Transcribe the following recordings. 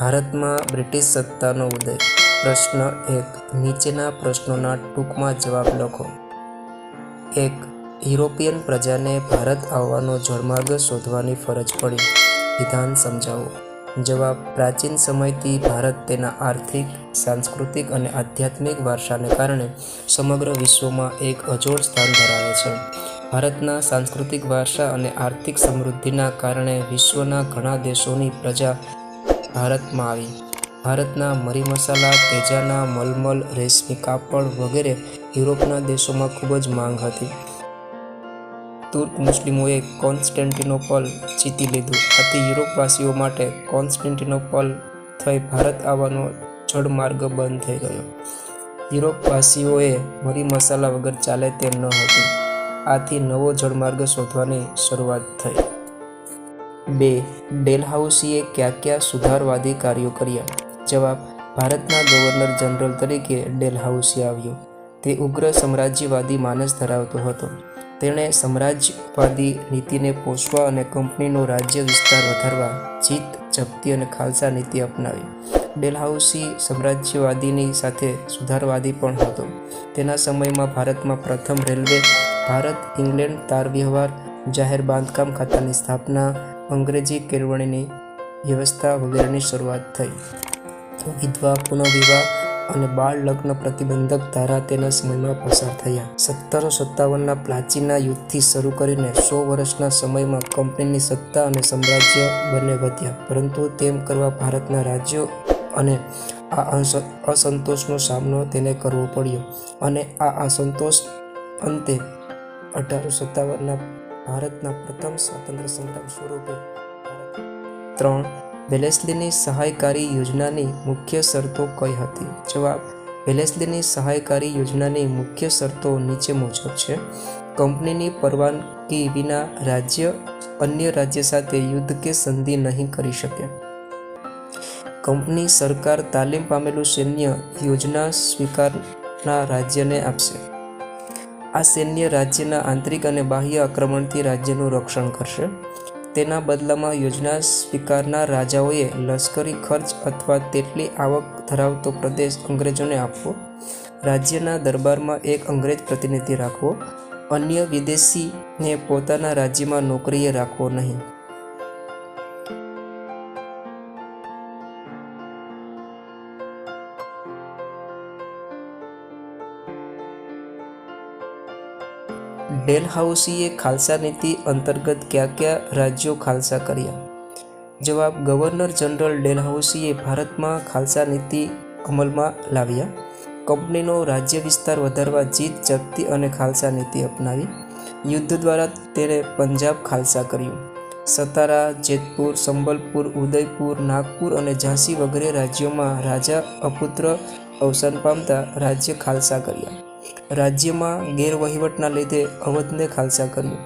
ભારતમાં બ્રિટિશ સત્તાનો ઉદય. પ્રશ્ન એક, નીચેના પ્રશ્નોના ટૂંકમાં જવાબ લખો. એક, યુરોપિયન પ્રજાને ભારત આવવાનો જળમાર્ગ શોધવાની ફરજ પડી. વિધાન સમજાવો. જવાબ, પ્રાચીન સમયથી ભારત તેના આર્થિક, સાંસ્કૃતિક અને આધ્યાત્મિક વારસાને કારણે સમગ્ર વિશ્વમાં એક અજોડ સ્થાન ધરાવે છે. ભારતના સાંસ્કૃતિક વારસા અને આર્થિક સમૃદ્ધિના કારણે વિશ્વના ઘણા દેશોની પ્રજા ભારતમાં આવી. ભારતના મરી મસાલા, તેજાના મલમલ, રેશમી કાપડ વગેરે યુરોપના દેશોમાં ખૂબ જ માંગ હતી. તુર્ક મુસ્લિમોએ કોન્સ્ટેન્ટિનોપલ જીતી લીધું. આથી યુરોપવાસીઓ માટે કોન્સ્ટેન્ટિનોપલ થઈ ભારત આવવાનો જળમાર્ગ બંધ થઈ ગયો. યુરોપવાસીઓએ મરી મસાલા વગર ચાલે તેમ ન હતું. આથી નવો જળમાર્ગ શોધવાની શરૂઆત થઈ. બે, ડેલહાઉસીએ કયા કયા સુધારવાદી કાર્યો કર્યા? જવાબ, ભારતના ગવર્નર જનરલ તરીકે ડેલહાઉસી આવ્યો. તે ઉગ્ર સામ્રાજ્યવાદી માનસ ધરાવતો હતો. તેણે સામ્રાજ્યવાદી નીતિને પોષવા અને કંપનીનો રાજ્ય વિસ્તાર વધારવા જીત, જપ્તી અને ખાલસા નીતિ અપનાવી. ડેલહાઉસી સામ્રાજ્યવાદીની સાથે સુધારવાદી પણ હતો. તેના સમયમાં ભારતમાં પ્રથમ રેલવે ભારત ઇંગ્લેન્ડ તાર વ્યવહાર, જાહેર બાંધકામ ખાતાની સ્થાપના અંગ્રેજી કેળવણીની વ્યવસ્થા વગેરેની શરૂઆત થઈ. વિધવા, પુનઃવિવાહ અને બાળ લગ્ન પ્રતિબંધક ધારા તેના સમયમાં પસાર થયા. સત્તરસો સત્તાવનના પ્રાચીનના યુદ્ધથી શરૂ કરીને સો વર્ષના સમયમાં કંપનીની સત્તા અને સામ્રાજ્ય બંને વધ્યા. પરંતુ તેમ કરવા ભારતના રાજ્યો અને આ અસંતોષનો સામનો તેને કરવો પડ્યો. અને આ અસંતોષ અંતે અઢારસો સત્તાવનના ભારતના પ્રથમ સ્વાતંત્ર્ય સંગ્રામ સ્વરૂપે ત્રણ, વેલેસ્લીની સહાયકારી યોજનાની મુખ્ય શરતો કઈ હતી? જવાબ, વેલેસ્લીની સહાયકારી યોજનાની મુખ્ય શરતો નીચે મુજબ છે. કંપનીની પરવાનગી વિના રાજ્ય અન્ય રાજ્ય સાથે યુદ્ધ કે સંધિ નહીં કરી શકે. કંપની સરકાર તાલીમ પામેલું સૈન્ય યોજના સ્વીકારના રાજ્યને આપશે. આ સૈન્ય રાજ્યના આંતરિક અને બાહ્ય આક્રમણથી રાજ્યનું રક્ષણ કરશે. તેના બદલામાં યોજના સ્વીકારનાર રાજાઓએ લશ્કરી ખર્ચ અથવા તેટલી આવક ધરાવતો પ્રદેશ અંગ્રેજોને આપવો. રાજ્યના દરબારમાં એક અંગ્રેજ પ્રતિનિધિ રાખવો. અન્ય વિદેશીને પોતાના રાજ્યમાં નોકરીએ રાખવો નહીં. ડેલહાઉસીએ ખાલસા નીતિ અંતર્ગત કયા કયા રાજ્યો ખાલસા કર્યા? જવાબ, ગવર્નર જનરલ ડેલહાઉસીએ ભારતમાં ખાલસા નીતિ અમલમાં લાવ્યા. કંપનીનો રાજ્ય વિસ્તાર વધારવા જીત, જપ્તી અને ખાલસા નીતિ અપનાવી. યુદ્ધ દ્વારા તેણે પંજાબ ખાલસા કર્યું. સતારા, જેતપુર, સંબલપુર, ઉદયપુર, નાગપુર અને ઝાંસી વગેરે રાજ્યોમાં રાજા અપુત્ર અવસાન પામતા રાજ્ય ખાલસા કર્યા. રાજ્યમાં ગેરવહીવટના લીધે અવધને ખાલસા કર્યું.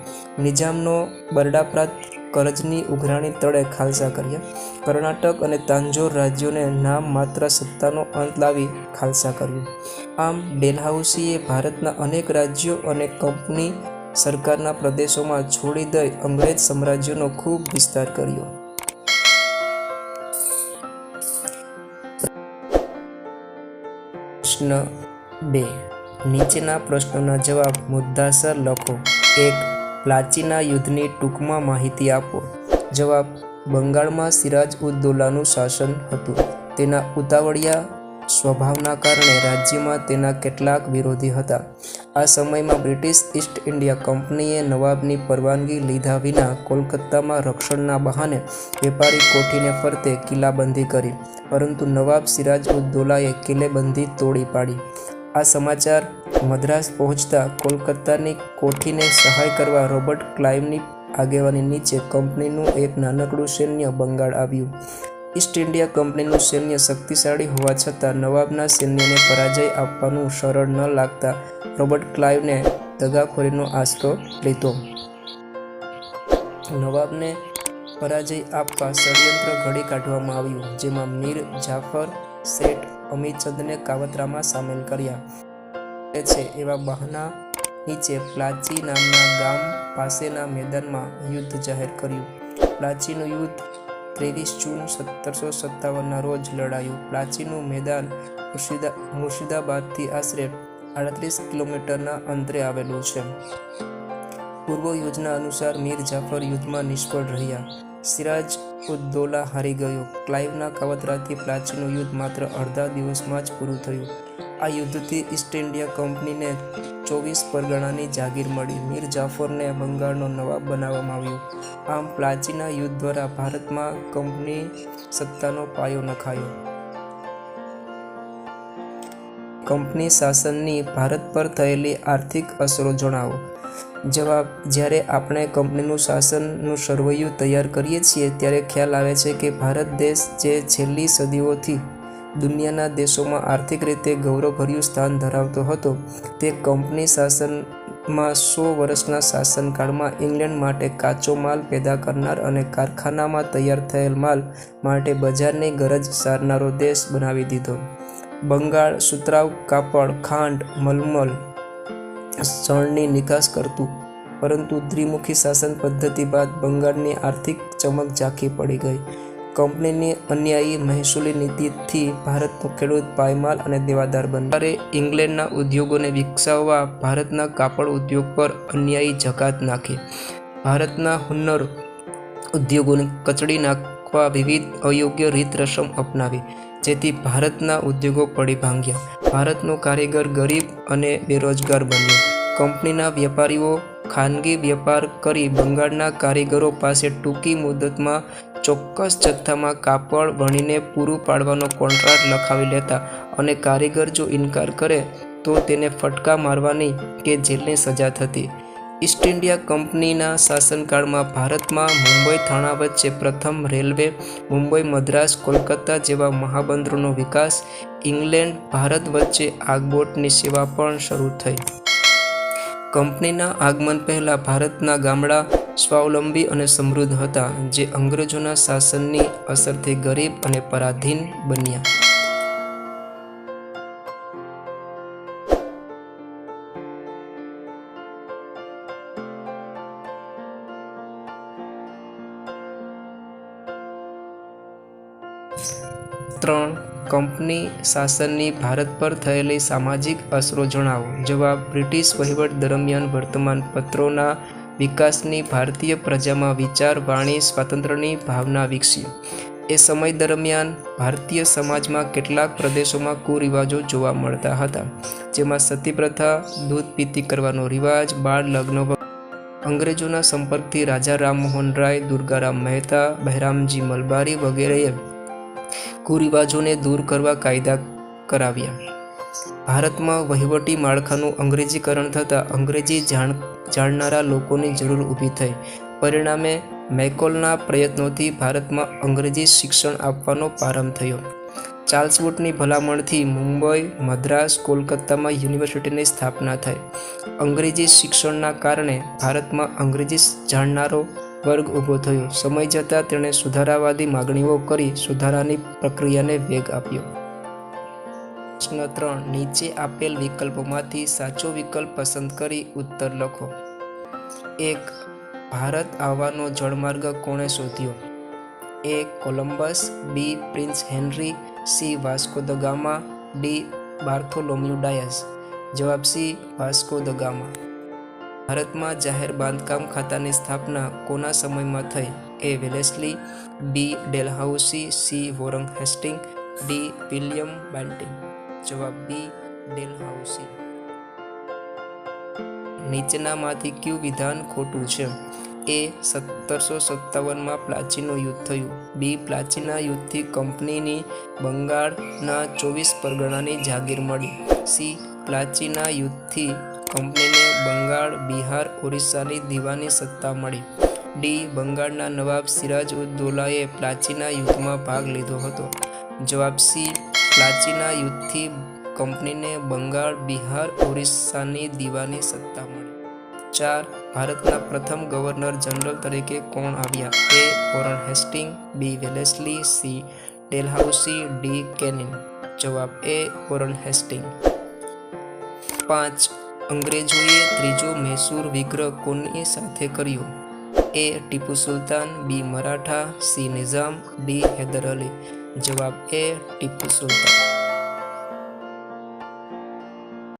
નિજામનો બરડાપ્રાત કરજની ઉઘરાણી તળે ખાલસા કર્યા. કર્ણાટક અને તાંજોર રાજ્યોને નામ માત્ર સત્તાનો અંત લાવી ખાલસા કર્યું. આમ ડેલહાઉસીએ ભારતના અનેક રાજ્યો અને કંપની સરકારના પ્રદેશોમાં છોડી દઈ અંગ્રેજ સામ્રાજ્યનો ખૂબ વિસ્તાર કર્યો. પ્રશ્ન બે. નીચેના પ્રશ્નોના જવાબ મુદ્દાસર લખો. એક પ્લાચીના યુદ્ધની ટૂંકમાં માહિતી આપો. જવાબ, બંગાળમાં સિરાજ ઉદ દૌલાનું શાસન હતું. તેના ઉતાવળિયા સ્વભાવના કારણે રાજ્યમાં તેના કેટલાક વિરોધી હતા. આ સમયમાં બ્રિટિશ ઈસ્ટ ઇન્ડિયા કંપનીએ નવાબની પરવાનગી લીધા વિના કોલકાતામાં રક્ષણના બહાને વેપારી કોઠીને ફરતે કિલ્લાબંધી કરી. પરંતુ નવાબ સિરાજ ઉદ દૌલાએ કિલ્લેબંધી તોડી પાડી. આ સમાચાર મદ્રાસ પહોંચતા કોલકાતાની કોઠીને સહાય કરવા રોબર્ટ ક્લાઇવની આગેવાની નીચે કંપનીનું એક નાનકડું સૈન્ય બંગાળ આવ્યું. ઈસ્ટ ઇન્ડિયા કંપનીનું સૈન્ય શક્તિશાળી હોવા છતાં નવાબના સૈન્યને પરાજય આપવાનું સરળ ન લાગતા રોબર્ટ ક્લાઇવને દગાખોરીનો આશરો લીધો. નવાબને પરાજય આપવા ષડયંત્ર ઘડી કાઢવામાં આવ્યું, જેમાં મીર જાફર શેઠ અમીચંદને કાવતરામાં સામેલ કર્યા. છે એવા બહાના નીચે પ્લાચી નામના ગામ પાસેના મેદાનમાં યુદ્ધ જાહેર કર્યું. પ્લાચીનું યુદ્ધ ત્રેવીસ જૂન સત્તરસો સત્તાવનના રોજ લડાયું. પ્લાચીનું મેદાન મુર્શિદા, મુર્શિદાબાદથી આશરે આડત્રીસ કિલોમીટરના અંતરે આવેલું છે. પૂર્વ યોજના અનુસાર મીર જાફર યુદ્ધમાં નિષ્ફળ રહ્યા. સિરાજ ઉદ્દોલા હારી ગયો. ક્લાઇવના કાવતરાથી પ્લાચીનું યુદ્ધ માત્ર અડધા દિવસમાં જ પૂરું થયું. આ યુદ્ધથી ઈસ્ટ ઇન્ડિયા કંપનીને ચોવીસ પરગણાની જાગીર મળી. મીર જાફરને બંગાળનો નવાબ બનાવવામાં આવ્યો. આમ પ્લાચીના યુદ્ધ દ્વારા ભારતમાં કંપની સત્તાનો પાયો નખાયો. કંપની શાસનની ભારત પર થયેલી આર્થિક અસરો જણાવો. જવાબ, જ્યારે આપણે કંપનીનું શાસનનું સરવૈયું તૈયાર કરીએ છીએ, ત્યારે ખ્યાલ આવે છે કે ભારત દેશ જે છેલ્લી સદીઓથી દુનિયાના દેશોમાં આર્થિક રીતે ગૌરવભર્યું સ્થાન ધરાવતો હતો, તે કંપની શાસનમાં સો વર્ષના શાસનકાળમાં ઇંગ્લેન્ડ માટે કાચો માલ પેદા કરનાર અને કારખાનામાં તૈયાર થયેલ માલ માટે બજારની ગરજ સારનારો દેશ બનાવી દીધો. બંગાળ સુતરાઉ, કાપડ, ખાંડ, મલમલ શણની નિકાસ કરતું, પરંતુ દ્વિમુખી શાસન પદ્ધતિ બાદ બંગાળની આર્થિક ચમક ઝાંખી પડી ગઈ. કંપનીની અન્યાયી મહેસૂલી નીતિથી ભારતનો ખેડૂત પાયમાલ અને દેવાદાર બન્યો. ઇંગ્લેન્ડના ઉદ્યોગોને વિકસાવવા ભારતના કાપડ ઉદ્યોગ પર અન્યાયી જકાત નાખી. ભારતના હુન્નર ઉદ્યોગોને કચડી નાખવા વિવિધ અયોગ્ય રીત રસમ અપનાવી, જેથી ભારતના ઉદ્યોગો પડી ભાંગ્યા. ભારતનો કારીગર ગરીબ અને બેરોજગાર બન્યો. કંપનીના વેપારીઓ ખાનગી વેપાર કરી બંગાળના કારીગરો પાસે ટૂંકી મુદતમાં ચોક્કસ જથ્થામાં કાપડ વણીને પૂરું પાડવાનો કોન્ટ્રાક્ટ લખાવી લેતા અને કારીગર જો ઇનકાર કરે તો તેને ફટકા મારવાની કે જેલની સજા થતી. ઈસ્ટ ઇન્ડિયા કંપનીના શાસનકાળમાં ભારતમાં મુંબઈ થાણા વચ્ચે પ્રથમ રેલવે, મુંબઈ, મદ્રાસ, કોલકાતા જેવા મહાબંદરોનો વિકાસ, ઇંગ્લેન્ડ, ભારત વચ્ચે આગબોટની સેવા પણ શરૂ થઈ. કંપનીના આગમન પહેલાં ભારતના ગામડા સ્વાવલંબી અને સમૃદ્ધ હતા, જે અંગ્રેજોના શાસનની અસરથી ગરીબ અને પરાધીન બન્યા. કંપની શાસનની ભારત પર થયેલી સામાજિક અસરો જણાવો. જવાબ, બ્રિટિશ વહીવટ દરમિયાન વર્તમાન પત્રોના વિકાસની ભારતીય પ્રજામાં વિચાર, વાણી, સ્વાતંત્ર્યની ભાવના વિકસી એ સમય દરમિયાન ભારતીય સમાજમાં કેટલાક પ્રદેશોમાં કુરિવાજો જોવા મળતા હતા, જેમાં સતી પ્રથા દૂધ પીતી કરવાનો રિવાજ, બાળ લગ્ન અંગ્રેજોના સંપર્કથી રાજા રામમોહન રાય, દુર્ગારામ મહેતા, બહેરામજી મલબારી વગેરેએ કુરિવાજોને દૂર કરવા કાયદા કરાવ્યા. ભારતમાં વહીવટી માળખાનું અંગ્રેજીકરણ થતાં અંગ્રેજી જાણ, જાણનારા લોકોની જરૂર ઊભી થઈ. પરિણામે મેકોલના પ્રયત્નોથી ભારતમાં અંગ્રેજી શિક્ષણ આપવાનો પ્રારંભ થયો. ચાર્લ્સ ભલામણથી મુંબઈ, મદ્રાસ, કોલકાતામાં યુનિવર્સિટીની સ્થાપના થઈ. અંગ્રેજી શિક્ષણના કારણે ભારતમાં અંગ્રેજી જાણનારો વર્ગ ઊભો થયો. સમય જતાં તેણે સુધારાવાદી માગણીઓ કરી સુધારાની પ્રક્રિયાને વેગ આપ્યો. પ્રશ્ન ત્રણ, નીચે આપેલ વિકલ્પોમાંથી સાચો વિકલ્પ પસંદ કરી ઉત્તર લખો. એક, ભારત આવવાનો જળમાર્ગ કોણે શોધ્યો? A, Columbus, B, Prince Henry, C, Vasco da Gama, D, Bartholomew Dias. જવાબ સી, વાસ્કો દ ગામા. ભારતમાં જાહેર બાંધકામ ખાતાની સ્થાપના કોના સમયમાં થઈ? A Wellesley, B Dalhousie, C Warren Hastings, D William Bentinck જવાબ બી ડેલહાઉસી. નીચેનામાંથી કયું વિધાન ખોટું છે? એ સત્તરસો સત્તાવનમાં પ્લાચીનું યુદ્ધ થયું. બી પ્લાચીના યુદ્ધથી કંપનીની બંગાળના ચોવીસ પરગણાની જાગીર મળી. સી પ્લાચીના યુદ્ધથી કંપનીને બંગાળ, બિહાર, ઓરિસ્સાની દીવાની સત્તા મળી. ડી. બંગાળના નવાબ સિરાજ ઉદ પ્લાચીના યુદ્ધમાં ભાગ લીધો હતો. જવાબ સી. પ્લાચીના યુદ્ધથી કંપનીને બંગાળ, બિહાર, ઓરિસ્સાની દીવાની સત્તા મળી. ચાર. ભારતના પ્રથમ ગવર્નર જનરલ તરીકે કોણ આવ્યા? A. Warren Hastings, B. Wellesley, C. Dalhousie, D. Canning. જવાબ એ. Warren Hastings. પાંચ. અંગ્રેજોએ ત્રીજો મૈસૂર વિગ્રહ કોની સાથે કર્યો. A Tipu Sultan, B Maratha, C Nizam, D Hyder Ali. જવાબ એ ટીપુ સુલતાન.